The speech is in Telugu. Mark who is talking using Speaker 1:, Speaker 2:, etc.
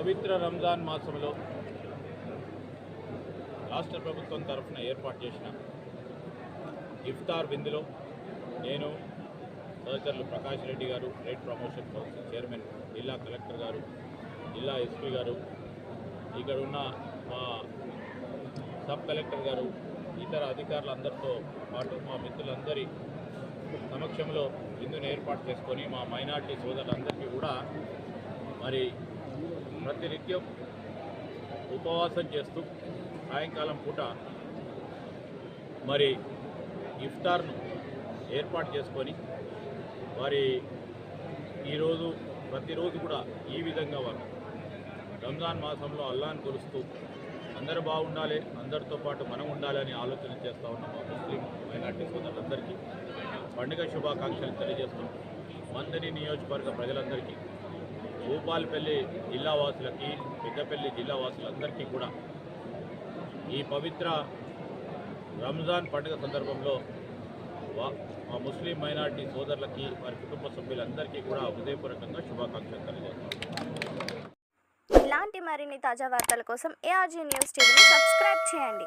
Speaker 1: పవిత్ర రంజాన్ మాసంలో రాష్ట్ర ప్రభుత్వం తరఫున ఏర్పాటు చేసిన ఇఫ్తార్ విందులో నేను సహచరులు ప్రకాష్ రెడ్డి గారు ట్రేడ్ ప్రమోషన్ కౌన్సిల్ చైర్మన్ జిల్లా కలెక్టర్ గారు జిల్లా ఎస్పీ గారు ఇక్కడ ఉన్న మా సబ్ కలెక్టర్ గారు ఇతర అధికారులందరితో పాటు మా మిత్రులందరి సమక్షంలో విందును ఏర్పాటు చేసుకొని మా మైనార్టీ సోదరులందరికీ కూడా మరి ప్రతినిత్యం ఉపవాసం చేస్తూ సాయంకాలం పూట మరి ఇఫ్తార్ను ఏర్పాటు చేసుకొని మరి ఈరోజు ప్రతిరోజు కూడా ఈ విధంగా వారు రంజాన్ మాసంలో అల్లాని కొలుస్తూ అందరూ బాగుండాలి అందరితో పాటు మనం ఉండాలని ఆలోచన చేస్తూ ఉన్న మా ముస్లిం మైనార్టీ సోదరులందరికీ పండుగ శుభాకాంక్షలు తెలియజేస్తూ మందని నియోజకవర్గ ప్రజలందరికీ భూపాలపల్లి జిల్లా వాసులకి పెద్దపల్లి జిల్లా వాసులందరికీ కూడా ఈ పవిత్ర రంజాన్ పండుగ సందర్భంలో వా- మా ముస్లిం మైనార్టీ సోదరులకి వారి కుటుంబ సభ్యులందరికీ కూడా హృదయపూర్వకంగా శుభాకాంక్షలు తెలియజేస్తాం
Speaker 2: ఇలాంటి మరిన్ని తాజా వార్తల కోసం ఏఆర్జీ న్యూస్ టీవీని సబ్స్క్రైబ్ చేయండి.